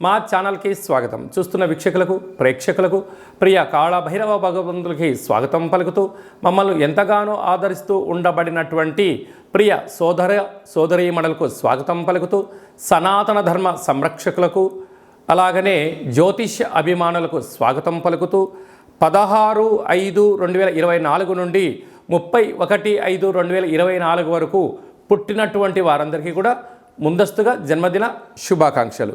మా ఛానల్కి స్వాగతం. చూస్తున్న వీక్షకులకు ప్రేక్షకులకు ప్రియ కాళభైరవ భగవంతులకి స్వాగతం పలుకుతూ మమ్మల్ని ఎంతగానో ఆదరిస్తూ ఉండబడినటువంటి ప్రియ సోదర సోదరీమణులకు స్వాగతం పలుకుతూ సనాతన ధర్మ సంరక్షకులకు అలాగనే జ్యోతిష్య అభిమానులకు స్వాగతం పలుకుతూ పదహారు ఐదు రెండు వేల ఇరవై నాలుగు నుండి ముప్పై ఒకటి ఐదు రెండు వేల ఇరవై నాలుగు వరకు పుట్టినటువంటి వారందరికీ కూడా ముందస్తుగా జన్మదిన శుభాకాంక్షలు.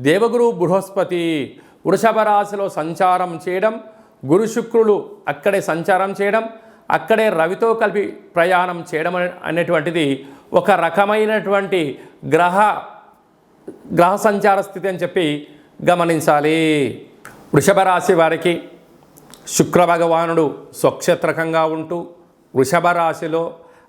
దేవగురు బృహస్పతి వృషభ రాశిలో సంచారం చేయడం గురు శుక్రులు అక్కడే సంచారం చేయడం అక్కడే రవితో కలిపి ప్రయాణం చేయడం అనేటువంటిది ఒక రకమైనటువంటి గ్రహ గ్రహ సంచార స్థితి అని చెప్పి గమనించాలి. వృషభ రాశి వారికి శుక్ర భగవానుడు స్వక్షేత్రకంగా ఉంటూ వృషభ రాశిలో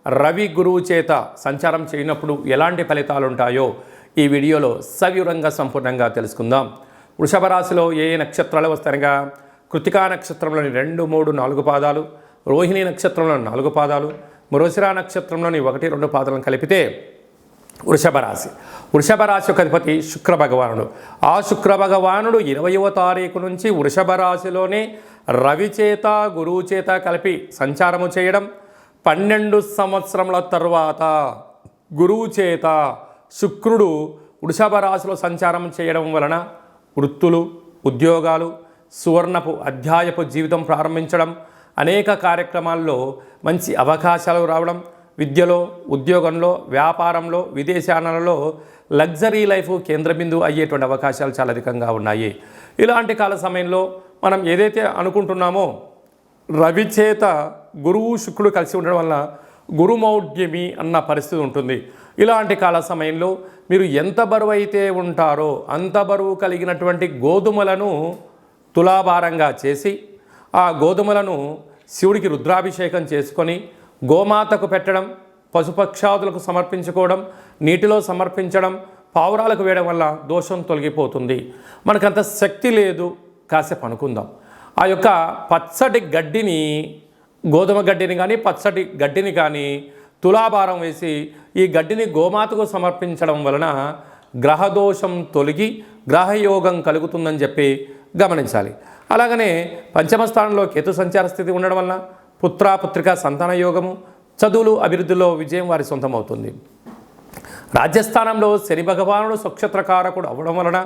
రవి గురువు చేత సంచారం చేయనప్పుడు ఎలాంటి ఫలితాలు ఉంటాయో ఈ వీడియోలో సవివరంగా సంపూర్ణంగా తెలుసుకుందాం. వృషభ రాశిలో ఏ ఏ నక్షత్రాలు వస్తారనగా కృతికా నక్షత్రంలోని రెండు మూడు నాలుగు పాదాలు రోహిణి నక్షత్రంలోని నాలుగు పాదాలు మృసిరా నక్షత్రంలోని ఒకటి రెండు పాదాలను కలిపితే వృషభ రాశి. వృషభ రాశి యొక్క అధిపతి శుక్ర భగవానుడు. ఆ శుక్ర భగవానుడు ఇరవయవ తారీఖు నుంచి వృషభ రాశిలోనే రవిచేత గురువు చేత కలిపి సంచారము చేయడం పన్నెండు సంవత్సరముల తర్వాత గురువు చేత శుక్రుడు వృషభ రాశిలో సంచారం చేయడం వలన వృత్తులు ఉద్యోగాలు సువర్ణపు అధ్యాయపు జీవితం ప్రారంభించడం అనేక కార్యక్రమాల్లో మంచి అవకాశాలు రావడం విద్యలో ఉద్యోగంలో వ్యాపారంలో విదేశాలలో లగ్జరీ లైఫ్ కేంద్ర బిందువు అయ్యేటువంటి అవకాశాలు చాలా అధికంగా ఉన్నాయి. ఇలాంటి కాల సమయంలో మనం ఏదైతే అనుకుంటున్నామో రవి చేత గురువు శుక్రుడు కలిసి ఉండడం వల్ల గురుమౌఢ్యమి అన్న పరిస్థితి ఉంటుంది. ఇలాంటి కాల సమయంలో మీరు ఎంత బరువు అయితే ఉంటారో అంత బరువు కలిగినటువంటి గోధుమలను తులాభారంగా చేసి ఆ గోధుమలను శివుడికి రుద్రాభిషేకం చేసుకొని గోమాతకు పెట్టడం పశుపక్షాదులకు సమర్పించుకోవడం నీటిలో సమర్పించడం పావురాలకు వేయడం వల్ల దోషం తొలగిపోతుంది. మనకంత శక్తి లేదు. కాసేపు అనుకుందాం. ఆ యొక్క పచ్చటి గడ్డిని గోధుమ గడ్డిని కానీ పచ్చటి గడ్డిని కానీ తులాభారం వేసి ఈ గడ్డిని గోమాతకు సమర్పించడం వలన గ్రహదోషం తొలగి గ్రహయోగం కలుగుతుందని చెప్పి గమనించాలి. అలాగనే పంచమ స్థానంలో కేతు సంచార స్థితి ఉండడం వలన పుత్ర పుత్రిక సంతాన యోగము చదువులు అభివృద్ధిలో విజయం వారి సొంతమవుతుంది. రాజ్యస్థానంలో శని భగవానుడు స్వక్షత్రకారకుడు అవ్వడం వలన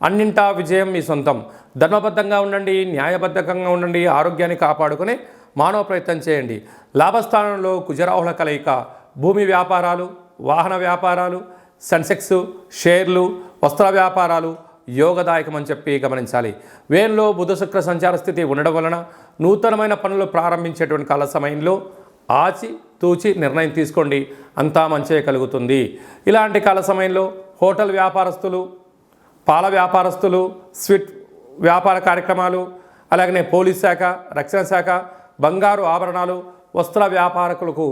అన్నింటా విజయం మీ సొంతం. ధర్మబద్ధంగా ఉండండి న్యాయబద్ధకంగా ఉండండి ఆరోగ్యాన్ని కాపాడుకునే మానవ ప్రయత్నం చేయండి. లాభస్థానంలో కుజరాహుల కలయిక భూమి వ్యాపారాలు వాహన వ్యాపారాలు సెన్సెక్స్ షేర్లు వస్త్ర వ్యాపారాలు యోగదాయకం అని చెప్పి గమనించాలి. వేన్లో బుధ శుక్ర సంచార స్థితి ఉండడం వలన నూతనమైన పనులు ప్రారంభించేటువంటి కాల సమయంలో ఆచి తూచి నిర్ణయం తీసుకోండి. అంతా మంచే కలుగుతుంది. ఇలాంటి కాల సమయంలో హోటల్ వ్యాపారస్తులు పాల వ్యాపారస్తులు స్వీట్ వ్యాపార కార్యక్రమాలు అలాగనే పోలీస్ శాఖ రక్షణ శాఖ బంగారు ఆభరణాలు వస్త్ర వ్యాపారకులకు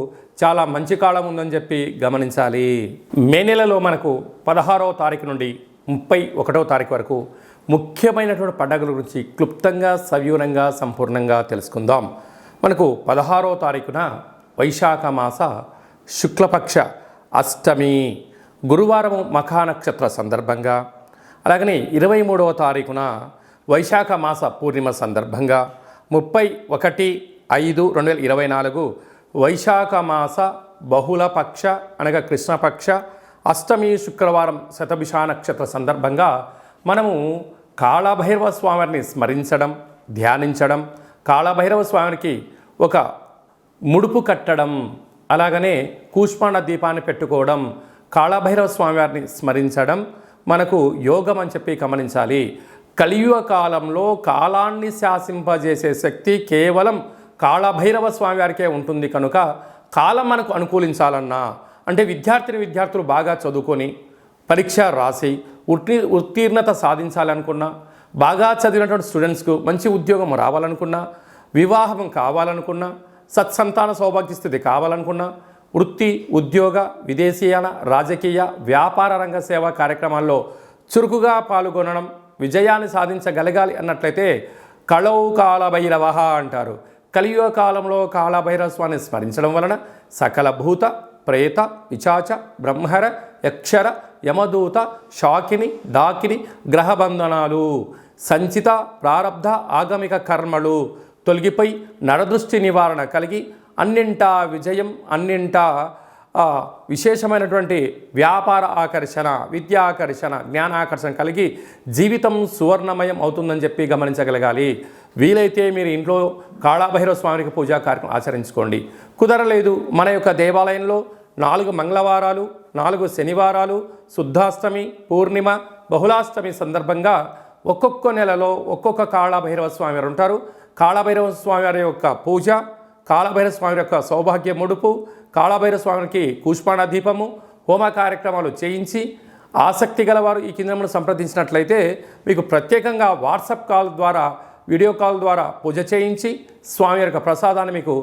చాలా మంచి కాలం ఉందని చెప్పి గమనించాలి. మే నెలలో మనకు పదహారవ తారీఖు నుండి ముప్పై ఒకటవ తారీఖు వరకు ముఖ్యమైనటువంటి పండుగల గురించి క్లుప్తంగా సవివరంగా సంపూర్ణంగా తెలుసుకుందాం. మనకు పదహారవ తారీఖున వైశాఖ మాస శుక్లపక్ష అష్టమి గురువారం మఖా నక్షత్ర సందర్భంగా అలాగనే ఇరవై మూడవ తారీఖున వైశాఖ మాస పూర్ణిమ సందర్భంగా ముప్పై ఒకటి ఐదు రెండు వేల ఇరవై నాలుగు వైశాఖ మాస బహుళపక్ష అనగా కృష్ణపక్ష అష్టమి శుక్రవారం శతభిషా నక్షత్ర సందర్భంగా మనము కాళభైరవ స్వామిని స్మరించడం ధ్యానించడం కాళభైరవ స్వామికి ఒక ముడుపు కట్టడం అలాగనే కూష్మాండ దీపాన్ని పెట్టుకోవడం కాళభైరవ స్వామివారిని స్మరించడం మనకు యోగం అని చెప్పి గమనించాలి. కలియుగ కాలంలో కాలాన్ని శాసింపజేసే శక్తి కేవలం కాళభైరవ స్వామివారికే ఉంటుంది కనుక కాలం మనకు అనుకూలించాలన్నా అంటే విద్యార్థిని విద్యార్థులు బాగా చదువుకొని పరీక్ష రాసి ఉత్తీ ఉత్తీర్ణత సాధించాలనుకున్నా బాగా చదివినటువంటి స్టూడెంట్స్కు మంచి ఉద్యోగం రావాలనుకున్నా వివాహం కావాలనుకున్నా సత్సంతాన సౌభాగ్య స్థితి కావాలనుకున్నా వృత్తి ఉద్యోగ విదేశీయాన రాజకీయ వ్యాపార రంగ సేవా కార్యక్రమాల్లో చురుకుగా పాల్గొనడం విజయాన్ని సాధించగలగాలి అన్నట్లయితే కళౌ కాలభైరవ అంటారు. కలియుగ కాలంలో కాళభైరస్వాన్ని స్మరించడం వలన సకల భూత ప్రేత పిచాచ బ్రహ్మర యక్షర యమదూత షాకిని డాకిని గ్రహబంధనాలు సంచిత ప్రారబ్ధ ఆగమిక కర్మలు తొలగిపోయి నరదృష్టి నివారణ కలిగి అన్నింటా విజయం అన్నింటా విశేషమైనటువంటి వ్యాపార ఆకర్షణ విద్యా ఆకర్షణ జ్ఞానాకర్షణ కలిగి జీవితం సువర్ణమయం అవుతుందని చెప్పి గమనించగలగాలి. వీలైతే మీరు ఇంట్లో కాళాభైరవ స్వామికి పూజా కార్యక్రమం ఆచరించుకోండి. కుదరలేదు మన యొక్క దేవాలయంలో నాలుగు మంగళవారాలు నాలుగు శనివారాలు శుద్ధాష్టమి పూర్ణిమ బహుళాష్టమి సందర్భంగా ఒక్కొక్క నెలలో ఒక్కొక్క కాళభైరవ స్వామి వారు ఉంటారు. కాళభైరవ స్వామి వారి యొక్క పూజ కాళభైరవ స్వామి యొక్క సౌభాగ్య ముడుపు కాళభైరవ స్వామికి కూష్పాణ దీపము హోమ కార్యక్రమాలు చేయించి ఆసక్తి గలవారు ఈ కిందమును సంప్రదించినట్లయితే మీకు ప్రత్యేకంగా వాట్సాప్ కాల్ ద్వారా వీడియో కాల్ ద్వారా పూజ చేయించి స్వామి యొక్క ప్రసాదాన్ని మీకు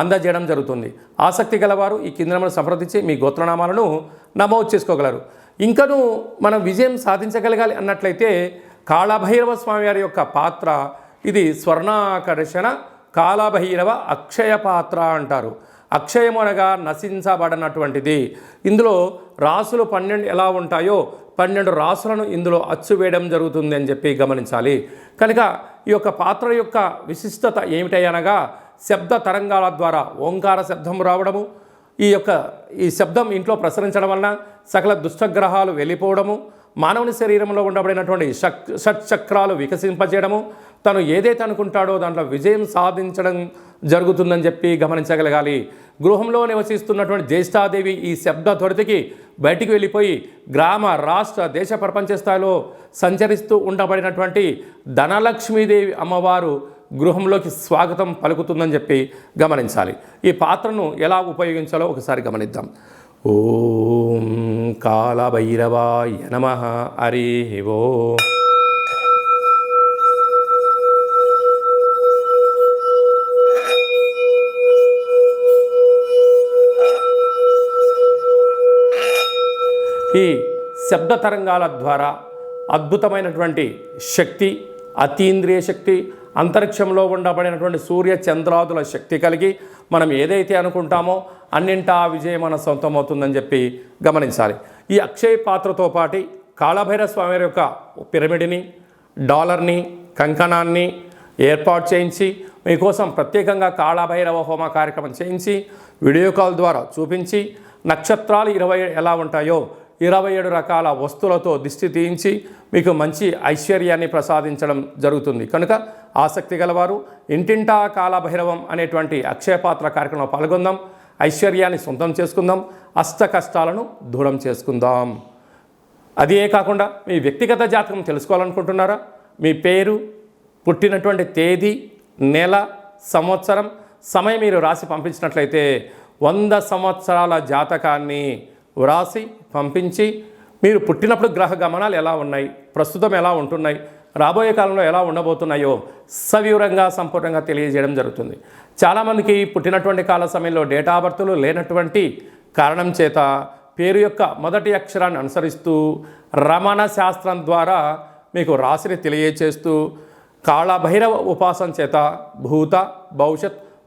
అందజేయడం జరుగుతుంది. ఆసక్తి గలవారు ఈ కిందమును సంప్రదించి మీ గోత్రనామాలను నమోదు చేసుకోగలరు. ఇంకనూ మనం విజయం సాధించగలగాలి అన్నట్లయితే కాళభైరవ స్వామివారి యొక్క పాత్ర ఇది స్వర్ణాకర్షణ కాళభైరవ అక్షయ పాత్ర అంటారు. అక్షయము అనగా నశించబడనటువంటిది. ఇందులో రాసులు పన్నెండు ఎలా ఉంటాయో పన్నెండు రాసులను ఇందులో అచ్చు వేయడం జరుగుతుంది అని చెప్పి గమనించాలి. కనుక ఈ యొక్క పాత్ర యొక్క విశిష్టత ఏమిటనగా శబ్ద తరంగాల ద్వారా ఓంకార శబ్దం రావడము ఈ యొక్క ఈ శబ్దం ఇంట్లో ప్రసరించడం వలన సకల దుష్టగ్రహాలు వెళ్ళిపోవడము మానవుని శరీరంలో ఉండబడినటువంటి షట్ షట్చక్రాలు వికసింపజేయడము తను ఏదైతే అనుకుంటాడో దాంట్లో విజయం సాధించడం జరుగుతుందని చెప్పి గమనించగలగాలి. గృహంలో నివసిస్తున్నటువంటి జ్యేష్ఠాదేవి ఈ శబ్ద త్వరితకి బయటికి వెళ్ళిపోయి గ్రామ రాష్ట్ర దేశ ప్రపంచ స్థాయిలో సంచరిస్తూ ఉండబడినటువంటి ధనలక్ష్మీదేవి అమ్మవారు గృహంలోకి స్వాగతం పలుకుతుందని చెప్పి గమనించాలి. ఈ పాత్రను ఎలా ఉపయోగించాలో ఒకసారి గమనిద్దాం. ఓం కాలభైరవాయ నమ. హరి ఓ ఈ శబ్ద తరంగాల ద్వారా అద్భుతమైనటువంటి శక్తి అతీంద్రియ శక్తి అంతరిక్షంలో ఉండబడినటువంటి సూర్య చంద్రాదుల శక్తి కలిగి మనం ఏదైతే అనుకుంటామో అన్నింటా విజయం మన సొంతమవుతుందని చెప్పి గమనించాలి. ఈ అక్షయ పాత్రతో పాటి కాళభైరవ స్వామి యొక్క పిరమిడ్ని డాలర్ని కంకణాన్ని ఏర్పాటు చేయించి మీకోసం ప్రత్యేకంగా కాళభైరవ హోమ కార్యక్రమం చేయించి వీడియో కాల్ ద్వారా చూపించి నక్షత్రాలు ఇరవై ఎలా ఉంటాయో ఇరవై ఏడు రకాల వస్తువులతో దిష్టి తీయించి మీకు మంచి ఐశ్వర్యాన్ని ప్రసాదించడం జరుగుతుంది. కనుక ఆసక్తి గలవారు ఇంటింటా కాలభైరవం అనేటువంటి అక్షయపాత్ర కార్యక్రమంలో పాల్గొందాం. ఐశ్వర్యాన్ని సొంతం చేసుకుందాం. అష్ట కష్టాలను దూరం చేసుకుందాం. అదే కాకుండా మీ వ్యక్తిగత జాతకం తెలుసుకోవాలనుకుంటున్నారా? మీ పేరు పుట్టినటువంటి తేదీ నెల సంవత్సరం సమయం మీరు రాసి పంపించినట్లయితే వంద సంవత్సరాల జాతకాన్ని వ్రాసి పంపించి మీరు పుట్టినప్పుడు గ్రహ గమనాలు ఎలా ఉన్నాయి? ప్రస్తుతం ఎలా ఉంటున్నాయి? రాబోయే కాలంలో ఎలా ఉండబోతున్నాయో సవివరంగా సంపూర్ణంగా తెలియజేయడం జరుగుతుంది. చాలామందికి పుట్టినటువంటి కాల సమయంలో డేటా బర్తులు లేనటువంటి కారణం చేత పేరు యొక్క మొదటి అక్షరాన్ని అనుసరిస్తూ రమణ శాస్త్రం ద్వారా మీకు రాశిని తెలియచేస్తూ కాళభైరవ ఉపాసన చేత భూత భవిష్యత్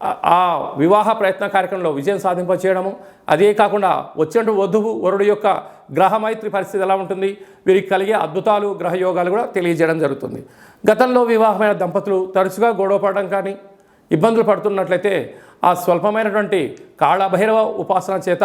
ఆ- వివాహ ప్రయత్న కార్యక్రమంలో విజయం సాధింప చేయడము అదే కాకుండా వచ్చినట్టు వధువు వరుడు యొక్క గ్రహమైత్రి పరిస్థితి ఎలా ఉంటుంది? వీరికి కలిగే అద్భుతాలు గ్రహ యోగాలు కూడా తెలియజేయడం జరుగుతుంది. గతంలో వివాహమైన దంపతులు తరచుగా గొడవ పడడం కానీ ఇబ్బందులు పడుతున్నట్లయితే ఆ స్వల్పమైనటువంటి కాళభైరవ ఉపాసన చేత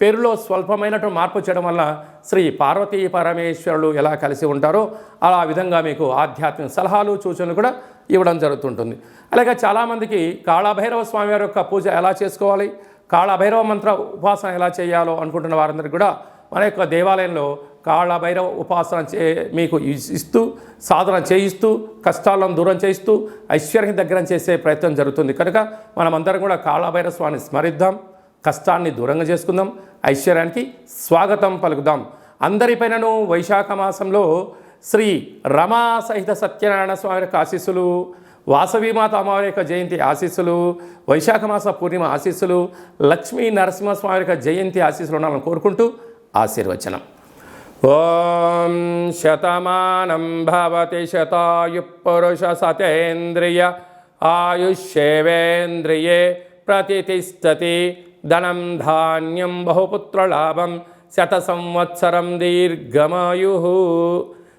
పేరులో స్వల్పమైనటువంటి మార్పు చేయడం వల్ల శ్రీ పార్వతీ పరమేశ్వరులు ఎలా కలిసి ఉంటారో అలా విధంగా మీకు ఆధ్యాత్మిక సలహాలు సూచనలు కూడా ఇవ్వడం జరుగుతుంటుంది. అలాగే చాలామందికి కాళభైరవ స్వామి వారి యొక్క పూజ ఎలా చేసుకోవాలి? కాళభైరవ మంత్ర ఉపాసన ఎలా చేయాలో అనుకుంటున్న వారందరికీ కూడా మన యొక్క దేవాలయంలో కాళభైరవ ఉపాసన చే మీకు ఇస్తూ సాధన చేయిస్తూ కష్టాలను దూరం చేయిస్తూ ఐశ్వర్యం దగ్గర చేసే ప్రయత్నం జరుగుతుంది. కనుక మనమందరం కూడా కాళభైరవ స్వామిని స్మరిద్దాం కష్టాన్ని దూరంగా చేసుకుందాం ఐశ్వర్యానికి స్వాగతం పలుకుదాం. అందరిపైనను వైశాఖ మాసంలో శ్రీ రమా సహిత సత్యనారాయణ స్వామి యొక్క ఆశీస్సులు వాసవీమాత అమ్మవారి యొక్క జయంతి ఆశీస్సులు వైశాఖ మాస పూర్ణిమ ఆశీస్సులు లక్ష్మీ నరసింహస్వామి యొక్క జయంతి ఆశీస్సులు ఉండాలని కోరుకుంటూ ఆశీర్వచనం. ఓం శతమానం భవతి శతాయు పురుష సతేంద్రియ ఆయుష్యేవేంద్రియే ప్రతిష్టతి ధనం ధాన్యం బహుపుత్రలాభం శత సంవత్సరం దీర్ఘమాయు.